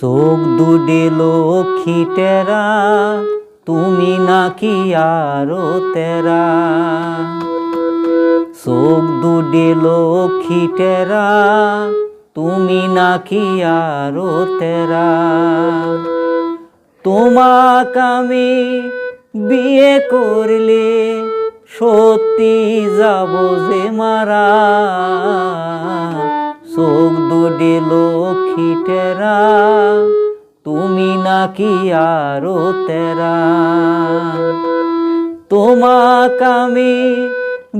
চোখ দুডে লক্ষ্মী টেরা তুমি নাকি আরও তেরা? চোখ দুডে লক্ষ্মী টেরা তুমি নাকি আরও তেরা? তোমাক আমি বিয়ে করলে সত্যি যাব যে মারা। চোখ দুডে লক্ষ্মী টেরা তুমি নাকি আরও তেরা। তোমাক আমি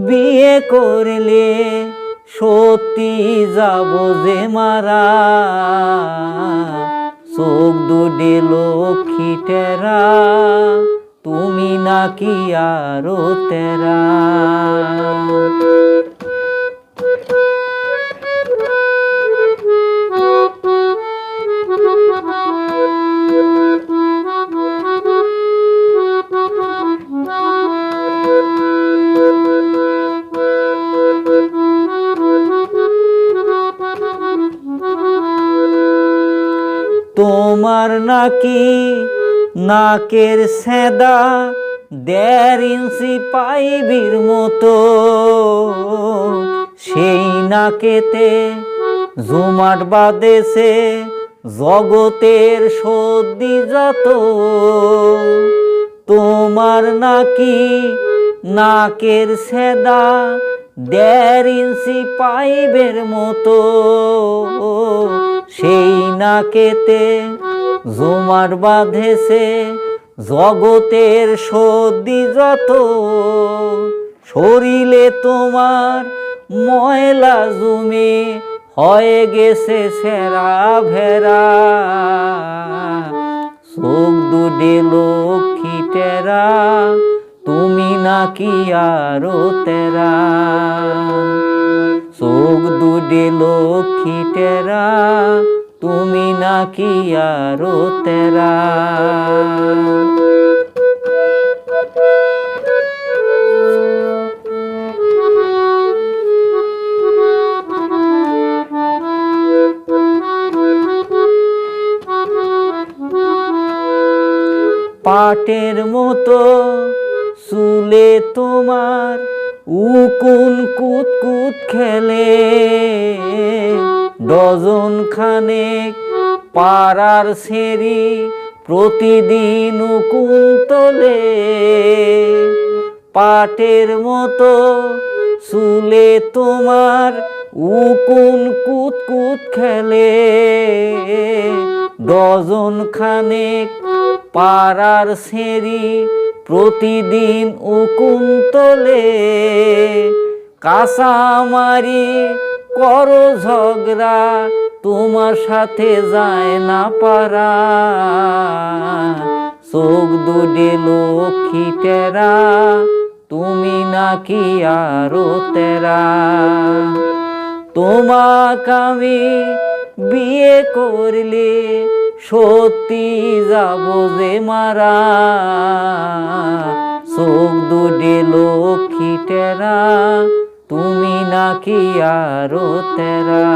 বিয়ে করলে সত্যি যাব যে মারা। চোখ দুডে লক্ষ্মী টেরা তুমি নাকি আরও তেরা। তোমার নাকি নাকের সেদা দেড় ইঞ্চি পাইবির মতো। সেই নাকেতে জমাট বাঁধেছে জগতের সর্দি যত তোমার নাকি নাকের সেদা দেড় ইঞ্চি পাইবের মতো। সেই নাকেতে জমাট বাঁধেছে জগতের সর্দি যত। শরীরে তোমার ময়লা জমে হয়ে গেছে সেরা ভেরা চোখ দুডে লক্ষ্মী টেরা। নাকি আরও তেরা? চোখ দুডে লক্ষ্মী টেরা তুমি নাকি আরও তেরা? পাটের মতো চুলে তোমার উকুন কুত কুত খেলে। ডজন খানেক পাড়ার সেরি প্রতিদিন উকুন তোলে। পাটের মতো চুলে তোমার উকুন কুত কুত খেলে। ডজন খানেক পাড়ার সেরি প্রতিদিন উকুন তোলে কাঁচামারি করো ঝগড়া, তোমার সাথে যায় না পারা। চোখ দুডে লক্ষ্মী টেরা, তুমি নাকি আরও তেরা। তোমাক আমি বিয়ে করলে সত্যি যাব যে মারা। চোখ দুডে লক্ষ্মী তুমি নাকি আরও তেরা।